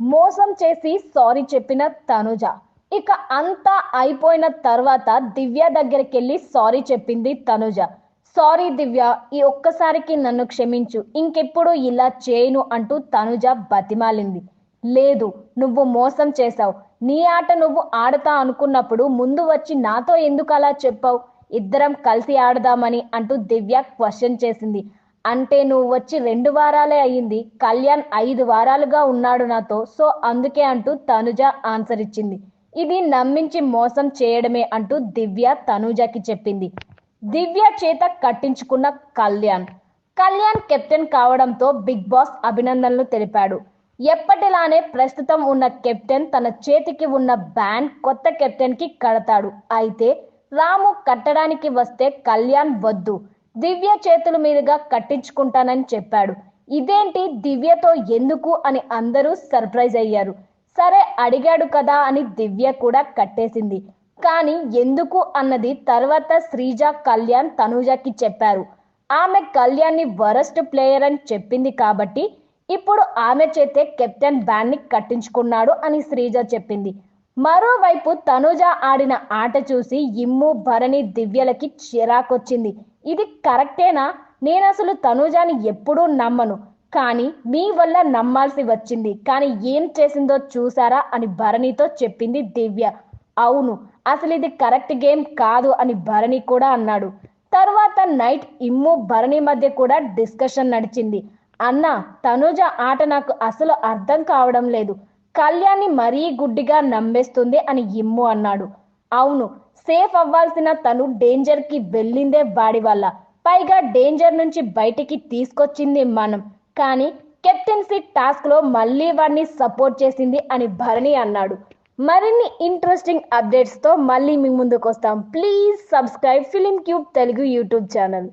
మోసం చేసి సారీ చెప్పిన తనుజ. ఇక అంతా అయిపోయిన తర్వాత దివ్య దగ్గరికి వెళ్ళి సారీ చెప్పింది తనుజ. సారీ దివ్య ఈ ఒక్కసారికి నన్ను క్షమించు ఇంకెప్పుడు ఇలా చేయను అంటూ తనుజ బతిమాలింది. లేదు నువ్వు మోసం చేశావు. నీ ఆట నువ్వు ఆడతా అనుకున్నప్పుడు ముందు వచ్చి నాతో ఎందుకు అలా చెప్పావు? ఇద్దరం కలిసి ఆడదామని అంటూ దివ్య క్వశ్చన్ చేసింది. అంటే నువ్వు వచ్చి రెండు వారాలే అయ్యింది కళ్యాణ్ ఐదు వారాలుగా ఉన్నాడు నాతో సో అందుకే అంటూ తనుజ ఆన్సర్ ఇచ్చింది. ఇది నమ్మించి మోసం చేయడమే అంటూ దివ్య తనుజకి చెప్పింది. దివ్య చేత కట్టించుకున్న కళ్యాణ్. కళ్యాణ్ కెప్టెన్ కావడంతో బిగ్ బాస్ అభినందనలు తెలిపాడు. ఎప్పటిలానే ప్రస్తుతం ఉన్న కెప్టెన్ తన చేతికి ఉన్న బ్యాండ్ కొత్త కెప్టెన్కి కడతాడు. అయితే రాము కట్టడానికి వస్తే కళ్యాణ్ వద్దు. దివ్య చేతుల మీదుగా కట్టించుకుంటానని చెప్పాడు. ఇదేంటి దివ్యతో ఎందుకు అని అందరూ సర్ప్రైజ్ అయ్యారు. సరే అడిగాడు కదా అని దివ్య కూడా కట్టేసింది. కానీ ఎందుకు అన్నది తర్వాత శ్రీజ కళ్యాణ్ తనూజకి చెప్పారు. ఆమె కళ్యాణ్ని వరస్ట్ ప్లేయర్ అని చెప్పింది కాబట్టి ఇప్పుడు ఆమె చేతే కెప్టెన్ బ్యాన్ని కట్టించుకున్నాడు అని శ్రీజ చెప్పింది. మరోవైపు తనుజ ఆడిన ఆట చూసి ఇమ్ము భరణి దివ్యలకి చిరాకొచ్చింది. ఇది కరెక్టేనా? నేను అసలు తనూజాని ఎప్పుడూ నమ్మను. కానీ మీ వల్ల నమ్మాల్సి వచ్చింది. కానీ ఏం చేసిందో చూసారా అని భరణితో చెప్పింది దివ్య. అవును అసలు ఇది కరెక్ట్ గేమ్ కాదు అని భరణి కూడా అన్నాడు. తర్వాత నైట్ ఇమ్ము భరణి మధ్య కూడా డిస్కషన్ నడిచింది. అన్న తనుజ ఆట నాకు అసలు అర్థం కావడం లేదు. కళ్యాణ్ని మరీ గుడ్డిగా నమ్మేస్తుంది అని ఇమ్ము అన్నాడు. అవును సేఫ్ అవ్వాల్సిన తను డేంజర్కి వెళ్ళిందే వాడి వల్ల. పైగా డేంజర్ నుంచి బయటికి తీసుకొచ్చింది మనం. కానీ కెప్టెన్సీ టాస్క్లో మళ్ళీ వాడిని సపోర్ట్ చేసింది అని భరణి అన్నాడు. మరిన్ని ఇంట్రెస్టింగ్ అప్డేట్స్తో మళ్ళీ మీ ముందుకు వస్తాం please subscribe Film Cube Telugu YouTube channel